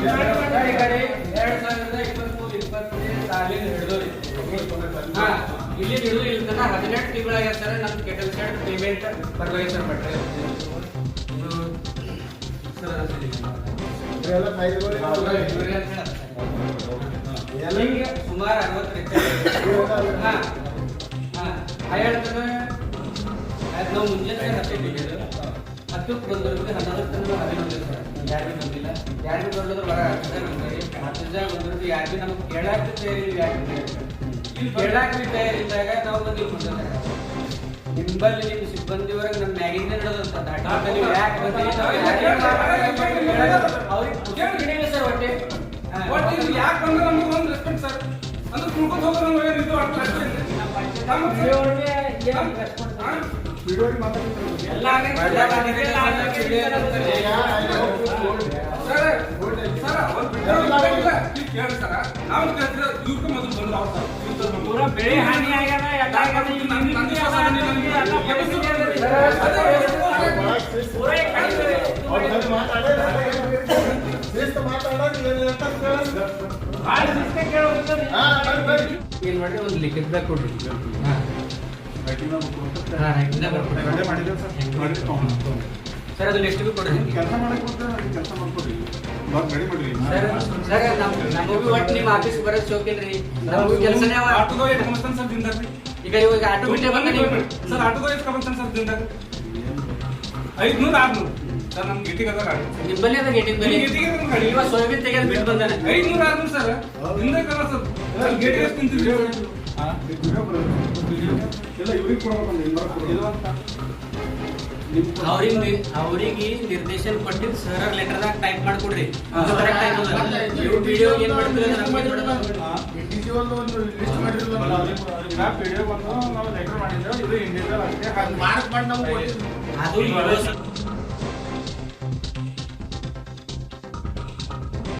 ಯಾಕಂದ್ರೆ ನಾವು ಇಪ್ಪತ್ಮೂರು ಬೇಸರ ಯಾಕೆ ನಮ್ಗೆ ಇಲ್ಲಿ ಹಿಡಿದು ಇಲ್ಲಿ ತನಕ ಹದಿನೆಂಟು ತಿಂಗಳಾಗಿರ್ತಾರೆ ನಮ್ಮ ಕೆಟಲ್ ಸೈಡ್ ಪೇಮೆಂಟ್ ಪರವಾಗಿ ಸರ್ ಬಟ್ಟೆ ಇದು ಎಲ್ಲಿಗೆ ಸುಮಾರು ಅರವತ್ತು ಹಾ ಹಾ ನಾವು ಮುಂಜಾನೆ ಹತ್ತು ಹತ್ತಕ್ಕೆ ಬಂದವರಿಗೆ ಹನ್ನೊಂದು ತನಕ ಹದಿನೊಂದು ಯಾರಿಗೂ ದೊಡ್ಡದು ಬರ ಹತ್ತು ಜನ ಬಂದಿರಿ ಯಾರಿಗೂ ನಮ್ಗೆ ಕೇಳಾಕ ತಯಾರಿ ಯಾಕೆ ಇಲ್ಲಿ ಕೇಳಾಕ ತಯಾರಿದ್ದಾಗ ನಾವು ಬಂದಿವಿ ಮುಂದೆ ನಿಂಬಲ್ಲಿ ನಿಮ್ಮ ಸಿಬ್ಬಂದಿವರೆಗೆ ನಮ್ಮ ಮ್ಯಾಗಿಂದ ನಡೆದಂತ ನೀವು ಯಾಕೆ ಬಂದಿರಿ ನಾವು ಯಾರಿಗೆ ಅವ್ರಿಗೆ ಸರ್ ಹೊಟ್ಟೆ. ಹಾ. ಒಟ್ಟು ಇದು ಯಾಕೆ ಬಂದ್ರೆ ನಮ್ಗೆ ಒಂದು ರೆಸ್ಪೆಕ್ಟ್ ಸರ್? ಅಂದ್ರೆ ನಮ್ಗೆ ಇದು ಅಷ್ಟೇ ಆಗಿದೆ, ಎಲ್ಲ ಆಗಿದೆ, ಎಲ್ಲ ಆಗಿದೆ, ಎಲ್ಲ ಆಗಿದೆ. ಸರ್ ಸರ್ ಅವ್ರು ಬಿಟ್ಟರೆ ಇಲ್ಲ ಇಲ್ಲಿ ಕೇಳಿ ಸರ್ ನಾವು ಕೇಳ್ತಿದ್ರೆ ಇವ್ರಿಗೆ ಮೊದಲು ಬಂದ್ರು ಅವ್ರು ಸರ್ ಇವ್ರು ಬಂದ್ರು. ಪೂರ ಬೆಳೆ ಹಾನಿ ಆಗ್ಯದ ಎಲ್ಲ ಆಗ್ಯದ ಈಗ ನನ್ನ- ನನ್ನ ವಿಶ್ವಾಸ ನನಗೆ- ನನಗೆ ಎಲ್ಲ ಪರಿಸ್ಥಿತಿ ಅದ ರೀ. ಅದೇ ಪೂರ ಈ ಕಡೆ ಭಾಳ ಶಿಸ್ತ ಕೇಳೋದಿಲ್ಲ ರೀ. ಏನ್ ಮಾಡ್ರಿ ಒಂದು ಲಿಖಿತದಾಗ ಕೊಡ್ರಿ ಹಾ. ಹಾ, ರೈಟಿಂದ ಬರ್ಕೊಡ್ರಿ. ಸರ್ ಅದು ಲಿಸ್ಟ್ ಕೊಡ್ರಿ? ಕೆಲಸ ಮಾಡಕ್ಕೆ ಕೆಲಸ ಮಾಡ್ರಿ. ಸರ್ ಸರ್ ನಮ್ ನಮಗೂ ಒಟ್ಟು ನಿಮ್ಮ ಆಫೀಸ್ ಬರೋದು ಶೋಕಿಲ್ರಿ ನಮಗೂ ಕೆಲಸನೇ. ಆಟೋದೋ ಎಷ್ಟು ಕಮಿಸ್ತಾನೆ ಸರ್ ದಿನದಾಗ ಈಗ ಇವಾಗ ಆಟೋ ಬಿಟ್ಟೆ ಬಂದ ಸರ್ ಆಟೋದೋ ಎಷ್ಟು ಕಮಿಸ್ತಾನೆ ಸರ್ ದಿನದಾಗ ಐದ್ನೂರು ಆರ್ನೂರು. ಸರ್ ನಮ್ಗೆ ಇಟ್ಟಿಗೆ ಅದ ಗಾಡಿ ನಿಮ್ಮಲ್ಲಿ ಅದ ಗೇಟಿನ ಬಲ್ಲಿ ನಿಮ್ಗೆ ಎತ್ತಿಗೆ ಅದ ಗಾಡಿ. ಇವಾಗ ಸೋಯಾಬೀನ್ ತೆಗೆದು ಬಿಟ್ಟು ಬಂದಾನೆ. ಐದ್ನೂರು ಆರ್ನೂರು ಸರ್. ದಿನದಾಗ ಕಲ ಸರ್. ಸರ್ ಗೇಟಿಗೆ ಎಷ್ಟು ತಿಂತೀವಿ ಇವ್ರಿಗೆ ಕೊಡೋದು. ಅವ್ರಿಗೆ ಅವ್ರಿಗೆ ನಿರ್ದೇಶನ ಕೊಟ್ಟಿದ್ ಸರ್ ಲೆಟರ್ದಾಗ ಟೈಪ್ ಮಾಡ್ಕೊಡ್ರಿ. ನೀವು ವಿಡಿಯೋ ಏನ್ ಮಾಡ್ತೀರಿ ಬಂದು ನಾವು ಲೆಟರ್ ಮಾಡಿದ್ದು ಇದು ಇಂಡಿವಿಜುವಲ್ ಅಷ್ಟೇ. ಹಾಕಿ ಅದು.